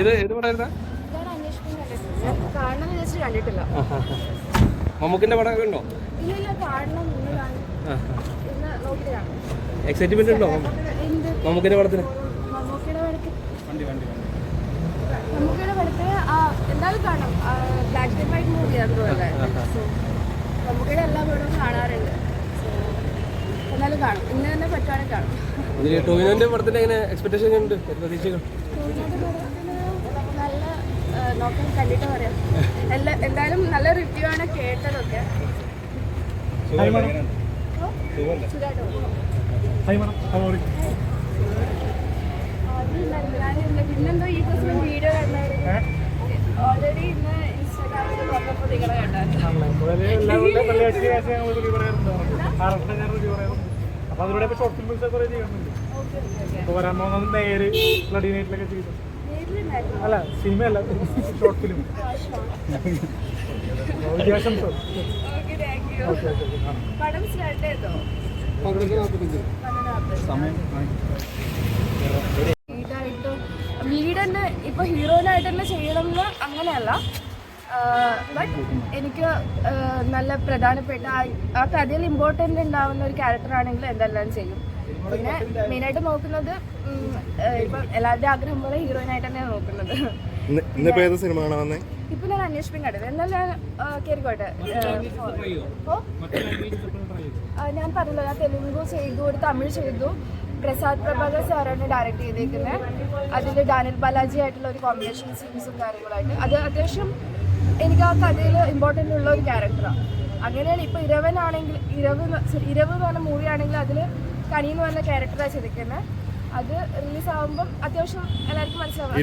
ഇത് ഏത് കണ്ടിട്ടില്ല. മമ്മൂക്കിന്റെ പടമൊക്കെ ഉണ്ടോ? എക്സൈറ്റ്മെന്റ് ഉണ്ടോ മമ്മൂക്കിന്റെ പടത്തിന്. മമ്മൂക്കിയുടെ മമ്മൂക്കയുടെ ആ എന്തായാലും കാണും ബ്ലാക്ക് ആൻഡ് വൈറ്റ് മൂവിയാണ് തോന്നുന്നത്. സോ എല്ലാ പടവും കാണാറുണ്ട്. എന്നാലും കാണും. ഇന്ന് തന്നെ പറ്റുവാണെങ്കിൽ കാണും. ടോവിനോന്റെ പടത്തിന്റെ എങ്ങനെ എക്സ്പെക്ടേഷൻ ഉണ്ട് പ്രതീക്ഷകൾ? നോക്കാൻ കണ്ടിട്ട് പറയാം എന്തായാലും നല്ല റിവ്യൂ ആണ് കേട്ടതൊക്കെ പിന്നെന്തോ ഈ ദിവസം വീഡിയോ കണ്ടായിരുന്നു ഓൾറെഡി ഇന്ന് ഇൻസ്റ്റാഗ്രാമിൽ നിങ്ങളെ കണ്ടായിരുന്നു അപ്പോൾ അതിലൂടെ ഇപ്പോൾ ഷോർട്ട് ഫിലിംസ് കുറേ ചെയ്യുന്നുണ്ട്. വരാൻ പോകുന്നത് നേര് ബ്ലഡി നൈറ്റിലൊക്കെ ചെയ്തു. അല്ല സിനിമയല്ല ഷോർട്ട് ഫിലിം പടം സ്റ്റാർട്ട് ചെയ്തോ? ലീഡ് തന്നെ ഇപ്പൊ ഹീറോയിനായിട്ട് തന്നെ ചെയ്യണം എന്ന് അങ്ങനെയല്ല. ബട്ട് എനിക്ക് നല്ല പ്രധാനപ്പെട്ട ആ- കഥയിൽ ഇമ്പോർട്ടന്റ് ഉണ്ടാവുന്ന ഒരു ക്യാരക്ടർ ആണെങ്കിൽ എന്തെല്ലാം ചെയ്യും. പിന്നെ മെയിനായിട്ട് നോക്കുന്നത് ഇപ്പം എല്ലാവരുടെയും ആഗ്രഹം പോലെ ഹീറോയിനായിട്ട് തന്നെയാണ് നോക്കുന്നത്. ഇന്നിപ്പോ ഏത് സിനിമ കാണാൻ വന്നേ? ഇപ്പൊ ഞാൻ അന്വേഷിപ്പിക്കാൻ എന്നാൽ ഞാൻ കയറിക്കോട്ടെ ഞാൻ പറഞ്ഞല്ലോ ഞാൻ തെലുങ്കു ചെയ്തു ഒരു തമിഴ് ചെയ്തു. പ്രസാദ് പ്രഭാകർ സാറാണ് ഡയറക്റ്റ് ചെയ്തേക്കുന്നത് അതിൽ ഡാനിൽ ബാലാജി ആയിട്ടുള്ള ഒരു കോമ്പിനേഷൻ സീൻസും കാര്യങ്ങളായിട്ട്. അത് അത്യാവശ്യം എനിക്ക് ആ കഥയിൽ ഇമ്പോർട്ടന്റ് ഉള്ള ഒരു ക്യാരക്ടറാണ് അങ്ങനെയാണ് ഇപ്പോൾ ഇരവനാണെങ്കിൽ ഇരവ് ഇരവ് എന്ന് പറഞ്ഞ മൂവി ആണെങ്കിൽ അതിൽ കനി എന്ന് പറഞ്ഞ ക്യാരക്ടറാണ് ചെയ്തിരിക്കുന്നത് അത് റിലീസ് ആകുമ്പം അത്യാവശ്യം എല്ലാവർക്കും മനസ്സിലാവും.